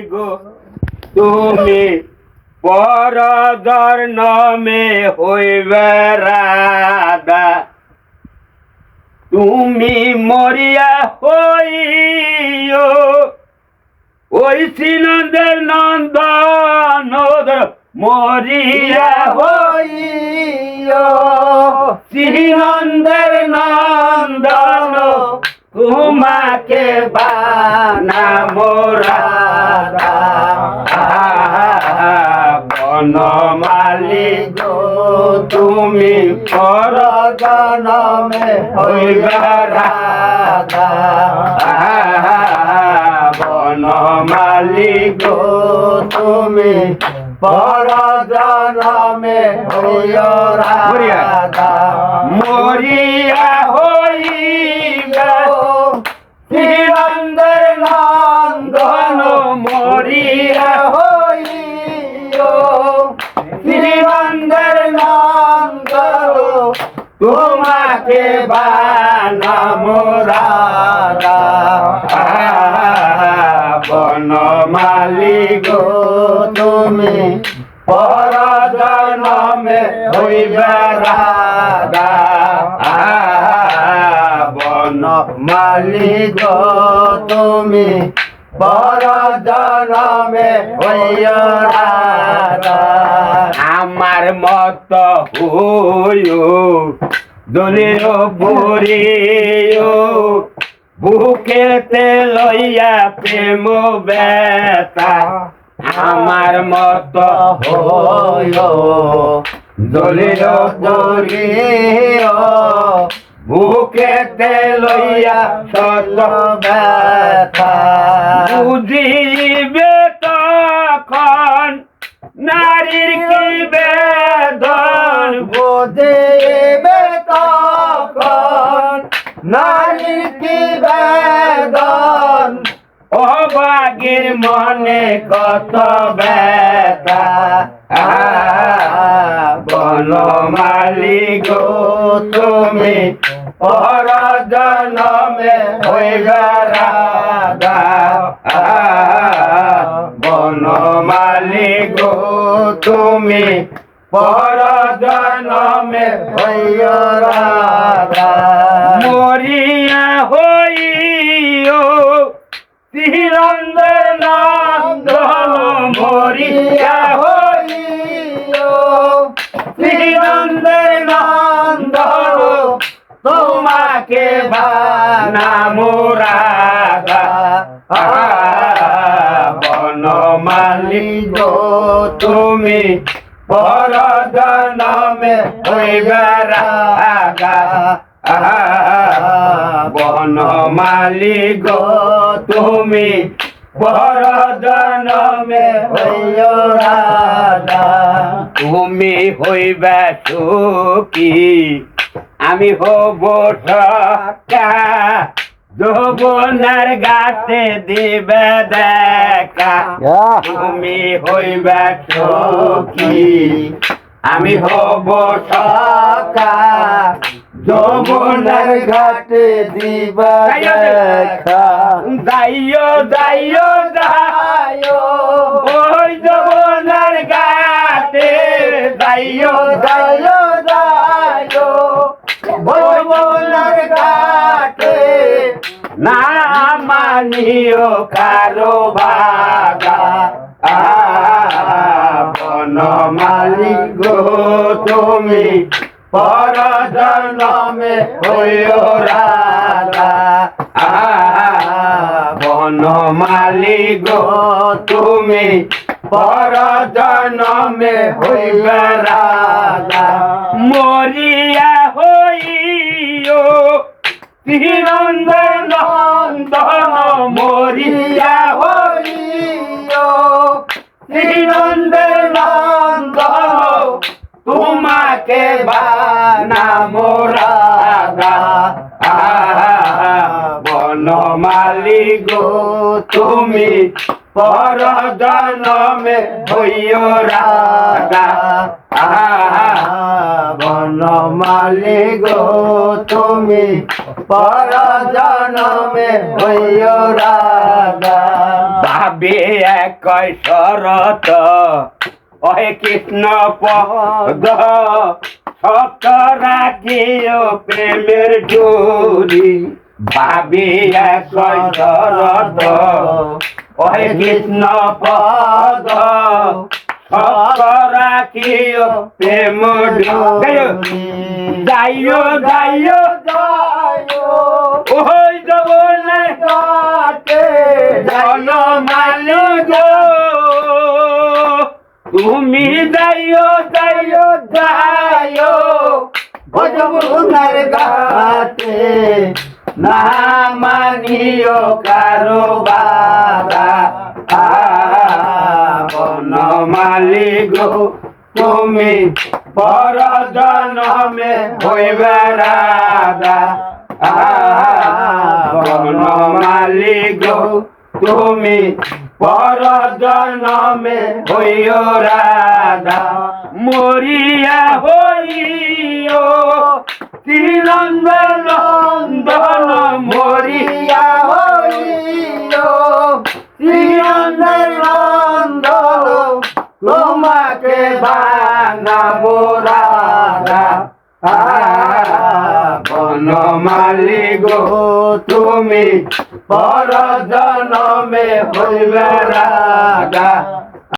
গো। তুমি পরদর নামে হইবে রাধা। তুমি মরিয়া হইও। ওই শ্রীনন্দের নন্দন মরিয়া হইও। শ্রীনন্দের নন্দন তোমাকে বানাবো রাধা বনমালী গো তুমি পর জনমে হইবা রাধা। বনমালী গো তুমি পর জনমে হইয় রাধা। মরিয়া হইবা তোমাকে বানাবো রাধা। বনমালী গো তুমি পর জনমে হইবে রাধা। বনমালী গো তুমি আমার মত হইও দলিল পড়িও বুকেতে লইয়া প্রেম বেতা আমার মত হইয় দলিল পড়িও বুকেতে লইয়া সত ব্যথা। বুঝিবে তখন নারীর কি বেদন? বুঝিবে তখন নারী কি বেদন? অবাগের মনে কত ব্যথা। বনমালী গো তুমি পর জনমে হইবে রাধা বনমালী গো, তুমি পর জনমে হইয় রাধা মরিয়া হইও তিরন্দর নন্দন মরিয়া হইয় তোমাকে বানামো রাধা বনমালী গো, তুমি পর জনমে হইবে রাধা বনমালী গো, তুমি পর জনমে হইয় রাধা তুমি হইবে সুখী আমি হব সকা যৌবনার গাছে দিবে দেখা। তুমি হইবে সুখী। আমি হব সকা যৌবনার ঘাটে দিবা দেখা। যাইও যাইও। না মানিও কারও ভাগা বনমালী গো তুমি পর জনমে হইও রাধা বনমালী গো তুমি পর জনমে হইবে রাধা মরিয়া হইও শ্রীনন্দের নন্দন তোমাকে বানামো রাধা। বনমালি গো তুমি পর জনমে হইও রাধা বনমালী গো, তুমি পর জনমে হইও রাধা ভাবে এক শরত অহে কৃষ্ণ পদ সত রাখিও প্রেমের ডোরি ভাবে এক শরত অহে কৃষ্ণ পদ রাখিও প্রেম ডোরি যাইও যাইও ওই তুমি যাইও যাইও যাইও। ভজগুনার গাতে না মানিও কারও তুমি পর জনমে হইবে রাধা। বনমালি গো, তুমি পর জনমে হইও রাধা। মরিয়া হইও তিরঙ্গ নন্দন মরিয়া হইও শ্রীনন্দ তোমাকে বানাবো রাধা। বনমালি গো তুমি পর জনমে হইবে রাধা।